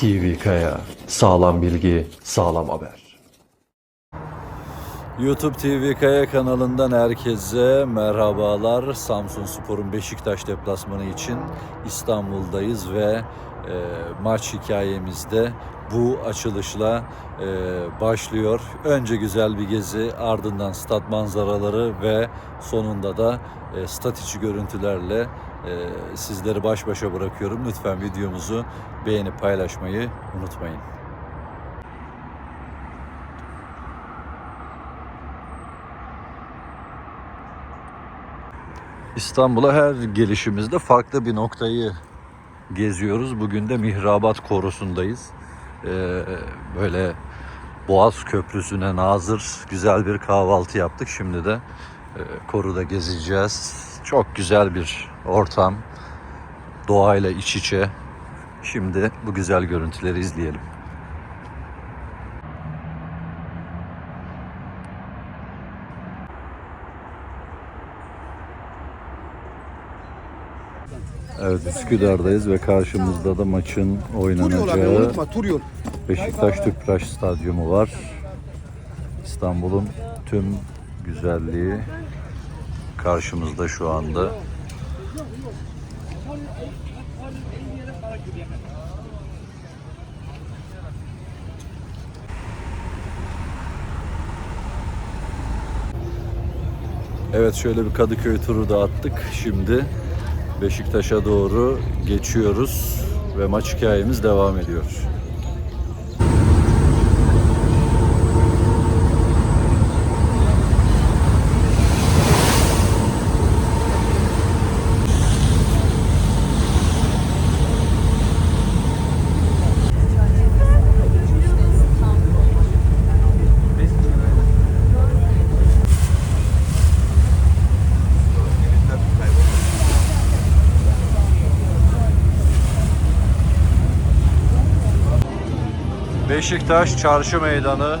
TV Kaya. Sağlam bilgi, sağlam haber. YouTube TV Kaya kanalından herkese merhabalar. Samsun Spor'un Beşiktaş deplasmanı için İstanbul'dayız ve e, maç hikayemizde bu açılışla e, başlıyor. Önce güzel bir gezi, ardından stat manzaraları ve sonunda da e, stat içi görüntülerle e, sizleri baş başa bırakıyorum. Lütfen videomuzu beğenip paylaşmayı unutmayın. İstanbul'a her gelişimizde farklı bir noktayı geziyoruz. Bugün de Mihrabat Korusu'ndayız. Ee, böyle Boğaz Köprüsü'ne nazır güzel bir kahvaltı yaptık. Şimdi de e, koruda gezeceğiz. Çok güzel bir ortam. Doğayla iç içe. Şimdi bu güzel görüntüleri izleyelim. Evet Üsküdar'dayız ve karşımızda da maçın oynanacağı. Beşiktaş Tüpraş Stadyumu var. İstanbul'un tüm güzelliği karşımızda şu anda. Evet şöyle bir Kadıköy turu da attık. Şimdi Beşiktaş'a doğru geçiyoruz ve maç hikayemiz devam ediyor. Beşiktaş Çarşı Meydanı.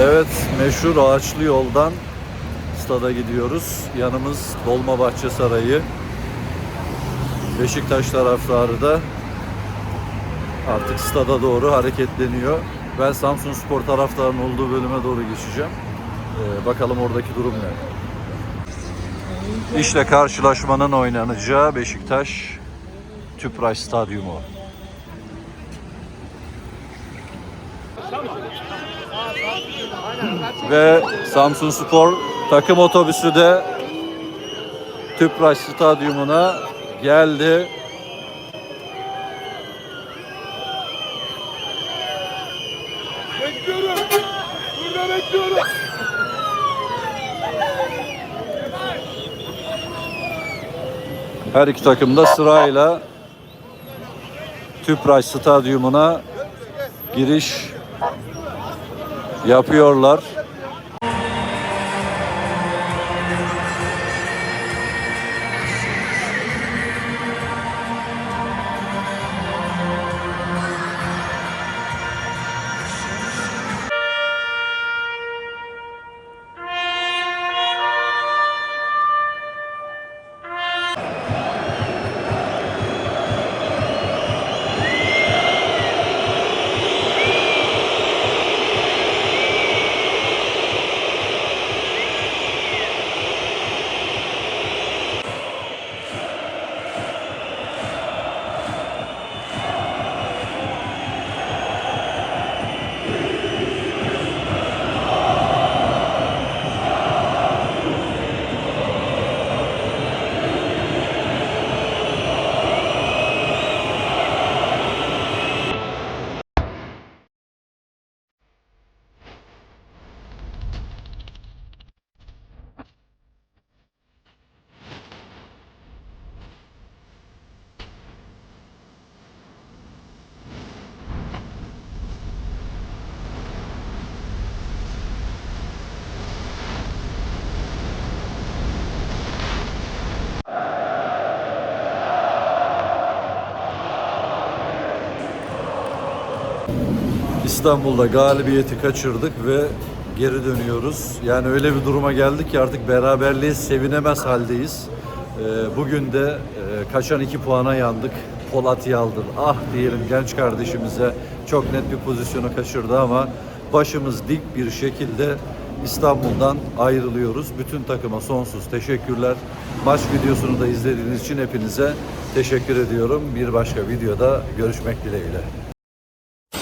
Evet, meşhur ağaçlı yoldan stada gidiyoruz. Yanımız Dolmabahçe Sarayı. Beşiktaş taraftarı da artık stada doğru hareketleniyor. Ben Samsun Spor taraftarının olduğu bölüme doğru geçeceğim. Ee, bakalım oradaki durum ne? İşte karşılaşmanın oynanacağı Beşiktaş Tüpraş Stadyumu. Ve Samsun Spor takım otobüsü de Tüpraş Stadyumuna geldi. Her iki takım da sırayla Tüpraş Stadyumuna giriş yapıyorlar. İstanbul'da galibiyeti kaçırdık ve geri dönüyoruz. Yani öyle bir duruma geldik ki artık beraberliğe sevinemez haldeyiz. Ee, bugün de e, kaçan iki puana yandık. Polat Yaldır ah diyelim genç kardeşimize çok net bir pozisyonu kaçırdı ama başımız dik bir şekilde İstanbul'dan ayrılıyoruz. Bütün takıma sonsuz teşekkürler. Maç videosunu da izlediğiniz için hepinize teşekkür ediyorum. Bir başka videoda görüşmek dileğiyle.